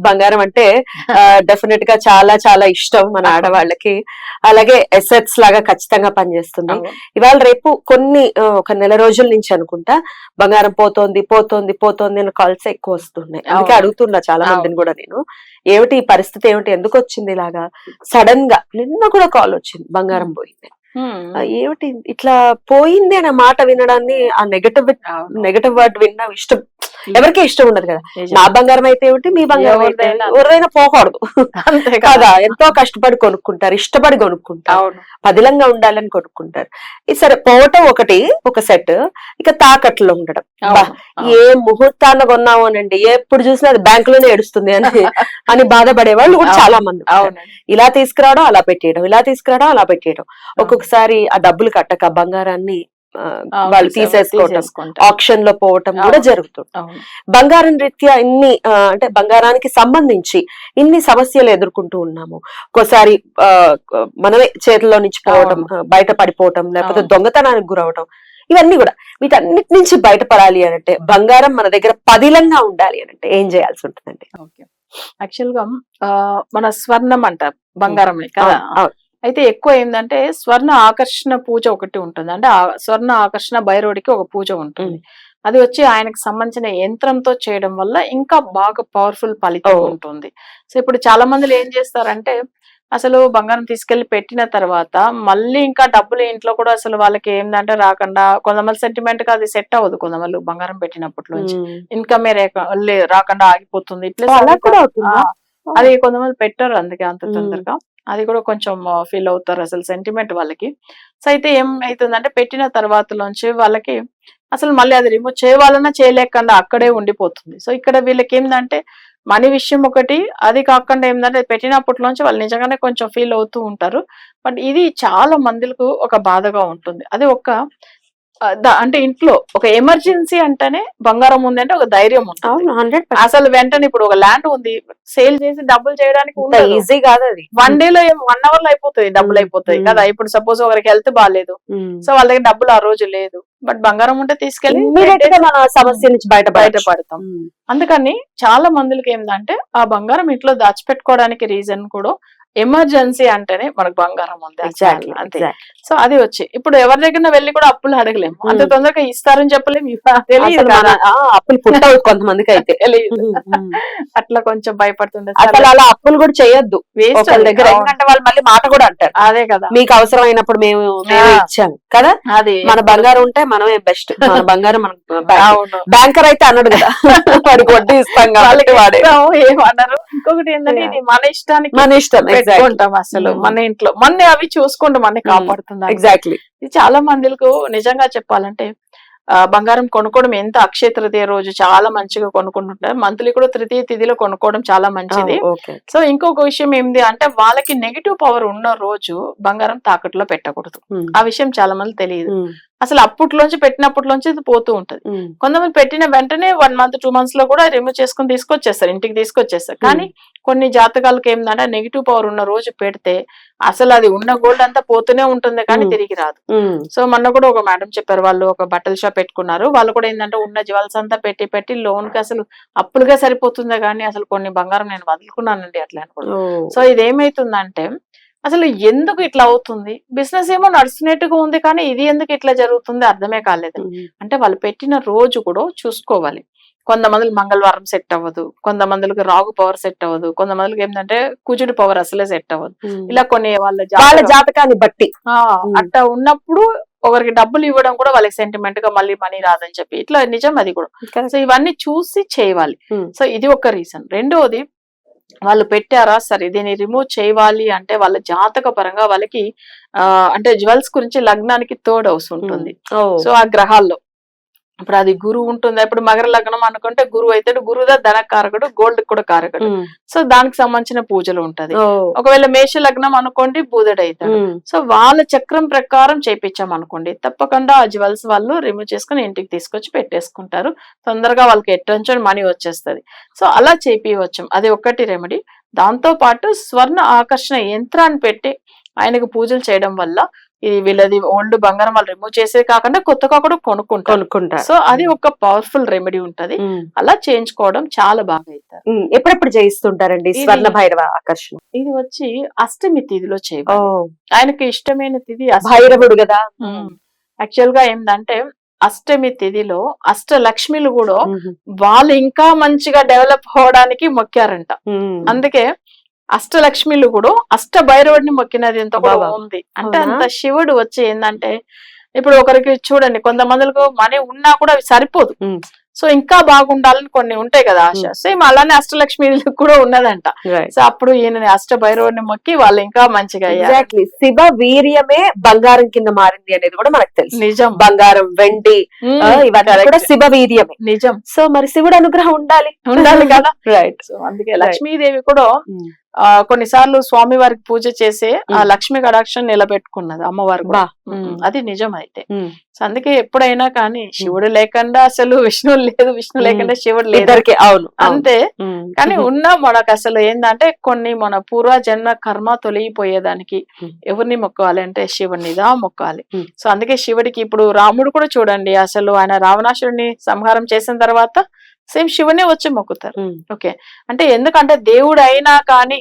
బంగారం అంటే డెఫినెట్గా చాలా చాలా ఇష్టం మన ఆడవాళ్ళకి. అలాగే ఎసెట్స్ లాగా ఖచ్చితంగా పనిచేస్తుంది. ఇవాళ రేపు కొన్ని ఒక నెల రోజుల నుంచి అనుకుంటా బంగారం పోతోంది పోతోంది పోతోంది అని కాల్స్ ఎక్కువ వస్తున్నాయి. అందుకే. అడుగుతున్నా చాలా మందిని. కూడా నేను. ఏమిటి ఈ పరిస్థితి? ఏమిటి? ఎందుకు వచ్చింది ఇలాగా? సడన్గా నిన్న కూడా కాల్ వచ్చింది బంగారం పోయింది. ఏమిటి? ఇట్లా పోయింది అనే మాట వినడాన్ని ఆ నెగటివ్. నెగటివ్ వర్డ్ విన్నా ఇష్టం ఎవరికీ ఇష్టం ఉండదు కదా. నా బంగారం అయితే ఏమిటి? మీ బంగారం అయితే ఎవరైనా పోకూడదు. అంతే కదా. ఎంతో కష్టపడి కొనుక్కుంటారు ఇష్టపడి కొనుక్కుంటారు. పదిలంగా ఉండాలని కొనుక్కుంటారు. సరే పోవటం ఒకటి ఒక సెట్ ఇక తాకట్లో ఉండడం. ఏ ముహూర్తాన్ని కొన్నాము అనండి? ఎప్పుడు చూసినా అది బ్యాంకులోనే ఏడుస్తుంది అని అని బాధపడే వాళ్ళు కూడా. చాలా మంది ఇలా తీసుకురావడం అలా పెట్టేయడం ఇలా తీసుకురావడం అలా పెట్టేయడం. ఒక్కొక్కసారి ఆ డబ్బులు కట్టక బంగారాన్ని. వాళ్ళు తీసేసుకోవటం. ఆప్షన్లో పోవటం కూడా. జరుగుతుంది. బంగారం రీత్యా ఇన్ని అంటే బంగారానికి సంబంధించి ఇన్ని సమస్యలు ఎదుర్కొంటూ ఉన్నాము ఒక్కోసారి ఆ, మనమే చేతిలో నుంచి పోవటం బయట పడిపోవటం లేకపోతే. దొంగతనానికి గురవటం ఇవన్నీ కూడా వీటన్నిటి నుంచి బయటపడాలి అని అంటే బంగారం మన దగ్గర పదిలంగా ఉండాలి అని అంటే ఏం చేయాల్సి ఉంటుందండి యాక్చువల్గా మన స్వర్ణం అంటారు బంగారం కదా. అయితే ఎక్కువ ఏంటంటే స్వర్ణ ఆకర్షణ పూజ ఒకటి ఉంటుంది. అంటే స్వర్ణ ఆకర్షణ భైరవుడికి ఒక పూజ ఉంటుంది. అది వచ్చి ఆయనకు సంబంధించిన యంత్రంతో చేయడం వల్ల ఇంకా బాగా పవర్ఫుల్ ఫలితం. ఉంటుంది. సో ఇప్పుడు చాలా మంది ఏం చేస్తారంటే అసలు బంగారం తీసుకెళ్ళి పెట్టిన తర్వాత మళ్ళీ ఇంకా డబ్బులు ఇంట్లో కూడా అసలు వాళ్ళకి ఏంటంటే రాకుండా కొంతమంది సెంటిమెంట్గా అది సెట్ అవ్వదు కొంతమంది బంగారం పెట్టినప్పటి నుంచి. ఇన్కమ్ రాకుండా ఆగిపోతుంది. అవుతుందా? అది కొంతమంది పెట్టారు అందుకే అంత. తొందరగా. అది కూడా కొంచెం ఫీల్ అవుతారు అసలు సెంటిమెంట్ వాళ్ళకి. సో అయితే ఏమైతుందంటే పెట్టిన తర్వాతలోంచి వాళ్ళకి అసలు మళ్ళీ అది రిమూవ్ చేయాలన్నా చేయలేకుండా అక్కడే ఉండిపోతుంది. సో ఇక్కడ వీళ్ళకి ఏంటంటే మనీ విషయం ఒకటి అది కాకుండా ఏంటంటే పెట్టినప్పటిలోంచి వాళ్ళు నిజంగానే కొంచెం ఫీల్ అవుతూ ఉంటారు. బట్ ఇది చాలా మందిలకు ఒక బాధగా ఉంటుంది. అది ఒక అంటే ఇంట్లో ఒక ఎమర్జెన్సీ అంటేనే బంగారం ఉంది అంటే ఒక ధైర్యం అవును హండ్రెడ్ అసలు వెంటనే ఇప్పుడు ఒక ల్యాండ్ ఉంది సేల్ చేసి డబ్బులు చేయడానికి ఈజీ కాదు అది. వన్ డే లో వన్ అవర్లో అయిపోతాయి డబ్బులు. అయిపోతాయి. కదా ఇప్పుడు సపోజ్ ఒకరికి హెల్త్ బాగాలేదు. సో వాళ్ళ దగ్గర డబ్బులు ఆ రోజు లేదు. బట్ బంగారం ఉంటే గా మన సమస్య నుంచి బయట బయటపడతాం. అందుకని చాలా మందికి ఏంటంటే ఆ బంగారం ఇంట్లో దాచిపెట్టుకోవడానికి రీజన్ కూడా ఎమర్జెన్సీ అంటేనే మనకు బంగారం ఉంది. అంతే. సో అది వచ్చి ఇప్పుడు ఎవరి దగ్గర వెళ్ళి కూడా అప్పులు అడగలేము. అంత మ్మ్. తొందరగా ఇస్తారని చెప్పలేము. అప్పులు పుట్టవు కొంతమందికి అయితే ఉమ్, ఉమ్. అట్లా కొంచెం భయపడుతుండే అసలు అలా అప్పులు కూడా చేయొద్దు. వేస్ట్ దగ్గర ఎందుకంటే వాళ్ళు మళ్ళీ మాట కూడా అంటారు. అదే కదా. మీకు అవసరమైనప్పుడు మేము మేమే. ఇచ్చాం కదా? అది. మన బంగారం ఉంటే మనమే బెస్ట్ మన బంగారం మన బ్యాంకర్ అయితే అన్నాడు కదా. వాడికి వడ్డీ ఇస్తాం కాబట్టి వాడే. ఏమన్నారు ఇంకొకటి ఏంటంటే ఇది మన ఇష్టానికి మన ఇష్టం పెట్టుకుంటాం అసలు Mm. మన ఇంట్లో. మన అవి చూసుకుంటూ మన కాపాడుతుంది ఎగ్జాక్ట్లీ ఇది చాలా మందిలకు నిజంగా చెప్పాలంటే బంగారం కొనుక్కోవడం ఎంత అక్షయ తృతీయ రోజు. చాలా మంచిగా కొనుక్కుంటుంటారు. మంత్లీ కూడా తృతీయ తిథిలో కొనుక్కోవడం చాలా మంచిది. ఓకే సో ఇంకొక విషయం ఏంది అంటే వాళ్ళకి నెగిటివ్ పవర్ ఉన్న రోజు బంగారం తాకట్లో పెట్టకూడదు. ఆ విషయం చాలా మంది తెలియదు. అసలు అప్పట్లోంచి పెట్టినప్పట్లోంచి ఇది పోతూ ఉంటది. కొంతమంది పెట్టిన వెంటనే వన్ మంత్ టూ మంత్స్లో కూడా రిమూవ్ చేసుకుని తీసుకొచ్చేస్తారు ఇంటికి తీసుకొచ్చేస్తారు. కానీ కొన్ని జాతకాలకు ఏంటంటే నెగిటివ్ పవర్ ఉన్న రోజు పెడితే అసలు అది ఉన్న గోల్డ్ అంతా పోతూనే ఉంటుంది కానీ. తిరిగి రాదు. సో మొన్న కూడా ఒక మేడం చెప్పారు వాళ్ళు ఒక బట్టల షాప్ పెట్టుకున్నారు. వాళ్ళు కూడా ఏంటంటే ఉన్న జ్యువెల్స్ అంతా పెట్టి పెట్టి లోన్కి అసలు అప్పులుగా సరిపోతుందా కానీ అసలు కొన్ని బంగారం నేను వదులుకున్నానండి అట్లా అనుకో సో ఇది ఏమైతుందంటే అసలు ఎందుకు ఇట్లా అవుతుంది? బిజినెస్ ఏమో నడుస్తున్నట్టుగా ఉంది కానీ ఇది ఎందుకు ఇట్లా జరుగుతుంది అర్థమే కాలేదు. అంటే వాళ్ళు పెట్టిన రోజు కూడా చూసుకోవాలి. కొంతమందికి మంగళవారం సెట్ అవ్వదు. కొంతమందికి రాగు పవర్ సెట్ అవ్వదు. కొంతమందికి ఏంటంటే కుజుడు పవర్ అసలే సెట్ అవ్వదు. ఇలా కొన్ని వాళ్ళ వాళ్ళ జాతకం- జాతకాన్ని బట్టి. అట్లా ఉన్నప్పుడు ఒకరికి డబ్బులు ఇవ్వడం కూడా వాళ్ళకి సెంటిమెంట్గా మళ్ళీ మనీ రాదని చెప్పి. ఇట్లా నిజం అది కూడా. సో ఇవన్నీ చూసి చేయాలి. సో ఇది ఒక రీజన్ రెండోది వాళ్ళు పెట్టారా? సరే దీన్ని రిమూవ్ చేయాలి అంటే వాళ్ళ జాతక పరంగా వాళ్ళకి ఆ అంటే జ్యువెల్స్ గురించి లగ్నానికి థర్డ్ హౌస్ ఉంటుంది. సో ఆ గ్రహాల్లో. ఇప్పుడు అది గురువు ఉంటుంది. ఇప్పుడు మకర లగ్నం అనుకుంటే గురువు అయితే గురువుదా ధన కారకుడు గోల్డ్ కూడా కారకుడు. సో దానికి సంబంధించిన పూజలు ఉంటది. ఒకవేళ మేష లగ్నం అనుకోండి బూదడు అవుతాడు. సో వాళ్ళ చక్రం ప్రకారం చేపించాం అనుకోండి తప్పకుండా ఆ జ్యువెల్స్ వాళ్ళు రిమూవ్ చేసుకుని ఇంటికి తీసుకొచ్చి పెట్టేసుకుంటారు. తొందరగా వాళ్ళకి ఎట్టుంచో మనీ వచ్చేస్తది. సో అలా చేపియవచ్చు. అది ఒక్కటి రెమెడీ దాంతో పాటు స్వర్ణ ఆకర్షణ యంత్రాన్ని పెట్టి ఆయనకు పూజలు చేయడం వల్ల ఇది వీళ్ళది ఓల్డ్ బంగారం వాళ్ళు రిమూవ్ చేసేది కాకుండా కొత్తగా కూడా కొనుక్కుంటారు. కొనుక్కుంటారు. సో అది ఒక పవర్ఫుల్ రెమెడీ ఉంటది. అలా చేయించుకోవడం చాలా బాగా అవుతారు. ఎప్పుడెప్పుడు చేయిస్తుంటారండి స్వర్ణ భైరవ ఆకర్షణ? ఇది వచ్చి అష్టమి తిథిలో ఓ. చేయాలి ఆయనకి ఇష్టమైన తిథి. భైరవుడు కదా? యాక్చువల్గా ఏంటంటే అష్టమి తిథిలో అష్ట లక్ష్మిలు కూడా. వాళ్ళు ఇంకా మంచిగా డెవలప్ అవడానికి మొక్కారంట. అందుకే అష్టలక్ష్మిలు కూడా అష్ట భైరవుడిని మొక్కినది ఎంత. ఉంది. అంటే? అంత శివుడు వచ్చి ఏంటంటే ఇప్పుడు ఒకరికి చూడండి కొంతమందికి మనీ ఉన్నా కూడా అవి సరిపోదు. సో ఇంకా బాగుండాలని కొన్ని ఉంటాయి కదా ఆశ. సేమ్ అలానే అష్టలక్ష్మిలకు కూడా ఉన్నదంట. సో అప్పుడు ఈయన అష్ట భైరవుడిని మొక్కి వాళ్ళు ఇంకా మంచిగా అయ్యారు. ఎగ్జాక్ట్లీ శివ వీర్యమే బంగారం కింద మారింది అనేది కూడా మనకు తెలుసు. నిజం. బంగారం వెండి ఇవన్నీ. కూడా శివ వీర్యమే. నిజం. సో మరి శివుడు అనుగ్రహం ఉండాలి. ఉండాలి కదా? రైట్ సో అందుకే లక్ష్మీదేవి కూడా కొన్నిసార్లు స్వామి వారికి పూజ చేసి ఆ. లక్ష్మి కటాక్షం నిలబెట్టుకున్నది అమ్మవారు కూడా. అది నిజం అయితే అందుకే ఎప్పుడైనా కానీ శివుడు లేకుండా అసలు విష్ణువు లేదు విష్ణు లేకుండా శివుడు లేదు ఇద్దరికి అవును. అంతే. కానీ ఉన్నా మనకు అసలు ఏంటంటే కొన్ని మన పూర్వ జన్మ కర్మ తొలగిపోయేదానికి. ఎవరిని మొక్కాలి అంటే శివునిదా మొక్కాలి. సో అందుకే శివుడికి ఇప్పుడు రాముడు కూడా చూడండి అసలు ఆయన రావణాసురుడిని సంహారం చేసిన తర్వాత సేమ్ శివునే వచ్చి మొక్కుతారు. ఓకే. అంటే ఎందుకంటే దేవుడు అయినా కానీ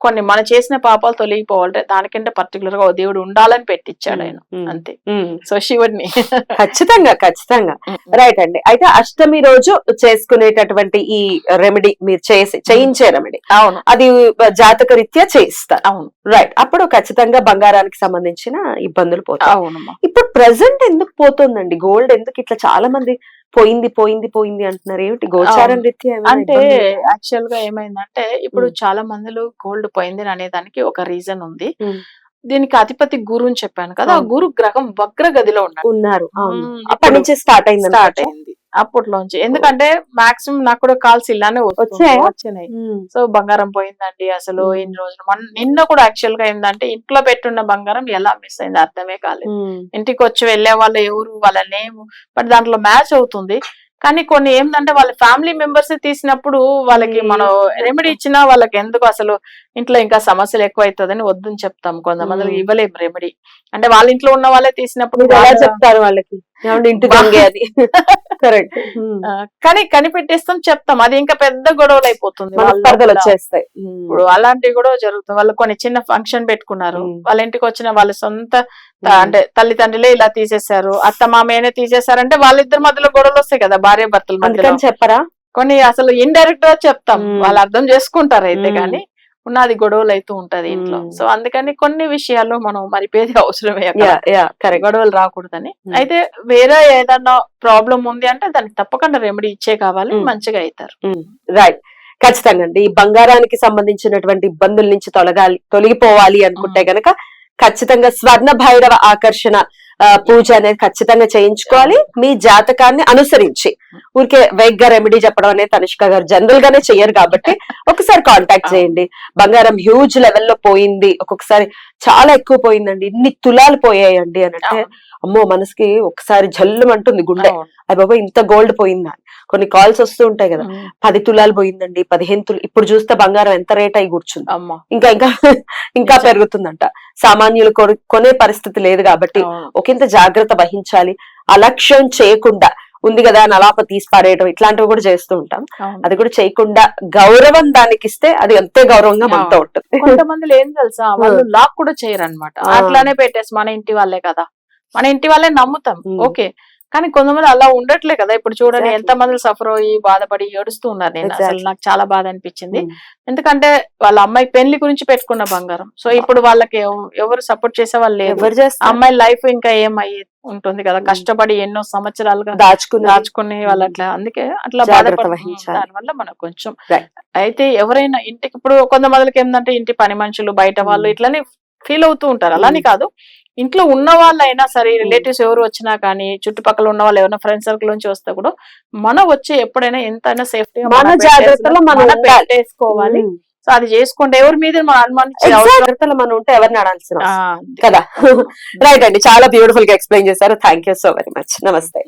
కొన్ని మన చేసిన పాపాలు తొలగిపోవాలంటే దానికంటే పర్టికులర్గా దేవుడు ఉండాలని పెట్టించాడు ఆయన. అంతే. సో శివుడిని. ఖచ్చితంగా ఖచ్చితంగా. రైట్ అండి. అయితే అష్టమి రోజు చేసుకునేటటువంటి ఈ రెమెడీ మీరు చేసి చేయించే రెమెడీ అవును. అది జాతక రీత్యా చేయిస్తారు. అవును. రైట్ అప్పుడు ఖచ్చితంగా బంగారానికి సంబంధించిన ఇబ్బందులు పోతాయి. అవునమ్మా. ఇప్పుడు ప్రెసెంట్ ఎందుకు పోతుందండి? గోల్డ్ ఎందుకు? ఇట్లా చాలా మంది పోయింది పోయింది పోయింది అంటున్నారు ఏమిటి గోచారం. రీత్యా అంటే? యాక్చువల్గా ఏమైందంటే ఇప్పుడు. చాలా మందిలో గోల్డ్ పోయింది అనే దానికి ఒక రీజన్ ఉంది. దీనికి అధిపతి గురు అని చెప్పాను కదా ఆ. గురు గ్రహం వక్ర గదిలో ఉన్నారు అప్పటి నుంచి స్టార్ట్ అయింది స్టార్ట్ అయింది అప్పట్లోంచి. ఎందుకంటే మాక్సిమం నాకు కూడా కాల్స్ ఇలానే? వచ్చినాయి సో బంగారం పోయిందండి అసలు. ఇన్ని రోజులు. మన నిన్న కూడా యాక్చువల్గా ఏంటంటే ఇంట్లో పెట్టున్న బంగారం ఎలా మిస్ అయింది అర్థమే కాలేదు. ఇంటికి వచ్చి వెళ్ళే వాళ్ళు ఎవరు వాళ్ళ నేమ్ బట్ దాంట్లో మ్యాచ్ అవుతుంది. కానీ కొన్ని ఏంటంటే వాళ్ళ ఫ్యామిలీ మెంబర్స్ తీసినప్పుడు వాళ్ళకి. మనం రెమెడీ ఇచ్చినా వాళ్ళకి ఎందుకు అసలు ఇంట్లో ఇంకా సమస్యలు ఎక్కువ అవుతుందని వద్దని చెప్తాం. కొంతమందికి Hmm. ఇవ్వలేము రెమెడీ అంటే వాళ్ళ ఇంట్లో ఉన్న వాళ్ళే తీసినప్పుడు ఎలా చెప్తారు వాళ్ళకి? ఏమంటే ఇంటి బా- దొంగే అది? కరెక్ట్ ఆ, కానీ కనిపెట్టేస్తాం చెప్తాం. అది ఇంకా పెద్ద గొడవలు అయిపోతుంది. వచ్చేస్తాయి. ఇప్పుడు అలాంటివి కూడా జరుగుతుంది వాళ్ళు కొన్ని చిన్న ఫంక్షన్ పెట్టుకున్నారు. వాళ్ళ ఇంటికి వచ్చిన వాళ్ళ సొంత. అంటే తల్లిదండ్రులే ఇలా తీసేశారు. అత్త మామయ్యనే తీసేశారంటే వాళ్ళిద్దరి మధ్యలో గొడవలు వస్తాయి కదా భార్య భర్తల మధ్యలో. అందుకని చెప్పరా? కొన్ని అసలు ఇండైరెక్ట్గా చెప్తాం. వాళ్ళు అర్థం చేసుకుంటారు అయితే. కానీ. ఉన్నది గొడవలు అవుతూ ఉంటది ఇంట్లో. సో అందుకని కొన్ని విషయాల్లో మనం మరిపేది అవసరమే గొడవలు రాకూడదని. అయితే వేరే ఏదన్నా ప్రాబ్లం ఉంది అంటే దానికి తప్పకుండా రెమెడీ ఇచ్చే కావాలి. మంచిగా అవుతారు. రైట్ ఖచ్చితంగా అండి. ఈ బంగారానికి సంబంధించినటువంటి ఇబ్బందుల నుంచి తొలగాలి తొలగిపోవాలి అనుకుంటే గనక ఖచ్చితంగా స్వర్ణ భైరవ ఆకర్షణ పూజ అనేది ఖచ్చితంగా చేయించుకోవాలి. మీ జాతకాన్ని అనుసరించి. ఊరికే వేగ్గా రెమెడీ చెప్పడం అనేది తనిష్క గారు జనరల్ గానే చెయ్యరు కాబట్టి ఒకసారి కాంటాక్ట్ చేయండి. బంగారం హ్యూజ్ లెవెల్లో పోయింది. ఒక్కొక్కసారి చాలా ఎక్కువ పోయిందండి. ఇన్ని తులాలు పోయాయండి అని అంటే అమ్మో మనసుకి ఒకసారి జల్లుమంటుంది గుండె. అయ్య బాబా ఇంత గోల్డ్ పోయిందా. కొన్ని కాల్స్ వస్తూ ఉంటాయి కదా. పది తులాలు పోయిందండి పదిహేను తులు ఇప్పుడు చూస్తే బంగారం ఎంత రేట్ అయి కూర్చుంది. అమ్మా. ఇంకా ఇంకా ఇంకా. పెరుగుతుందంట. సామాన్యులు కొను- కొనే పరిస్థితి లేదు కాబట్టి అవును. ఒకంత జాగ్రత్త వహించాలి. అలక్ష్యం చేయకుండా ఉంది కదా అని అలాప తీసి పారేయడం ఇట్లాంటివి కూడా చేస్తూ ఉంటాం. అది కూడా చేయకుండా గౌరవం దానికి ఇస్తే అది అంతే గౌరవంగా మనతో ఉంటుంది. కొంతమంది ఏం తెలుసా వాళ్ళు లాక్ కూడా చేయరు అనమాట. అట్లానే పెట్టేసి మన ఇంటి వాళ్ళే కదా. మన ఇంటి వాళ్ళే నమ్ముతాం. ఓకే. కానీ కొంతమంది అలా ఉండట్లే కదా ఇప్పుడు చూడండి. ఎంత మంది సఫర్ అయ్యి బాధపడి ఏడుస్తూ ఉన్నారు నేను అసలు. నాకు చాలా బాధ అనిపించింది ఉమ్. ఎందుకంటే వాళ్ళ అమ్మాయి పెళ్ళి గురించి పెట్టుకున్న బంగారం సో ఇప్పుడు వాళ్ళకి ఎవ- ఎవరు సపోర్ట్ చేసే వాళ్ళు లేదు అమ్మాయి లైఫ్ ఇంకా ఏమయ్యి ఉంటుంది కదా ఉమ్. కష్టపడి ఎన్నో సంవత్సరాలుగా దాచుకుని దాచుకుని వాళ్ళు అట్లా అందుకే అట్లా. దానివల్ల మనకు కొంచెం. అయితే ఎవరైనా ఇంటికి ఇప్పుడు కొంతమందికి ఏంటంటే ఇంటి పని మనుషులు బయట వాళ్ళు. ఇట్లానే ఫీల్ అవుతూ ఉంటారు అలానే. కాదు ఇంట్లో ఉన్న వాళ్ళైనా సరే రిలేటివ్స్ ఎవరు వచ్చినా కానీ చుట్టుపక్కల ఉన్న వాళ్ళు ఎవరైనా ఫ్రెండ్ సర్కిల్ నుంచి వస్తే కూడా మనం వచ్చి ఎప్పుడైనా ఎంతైనా సేఫ్టీ మన జాగ్రత్తలో మనం. పెట్టేసుకోవాలి సో అది చేసుకుంటే ఎవరి మీద జాగ్రత్తలో మనం ఉంటే ఎవరిని అడాల్సిన కదా? రైట్ అండి. చాలా బ్యూటిఫుల్గా ఎక్స్ప్లెయిన్ చేశారు. Thank you so very much నమస్తే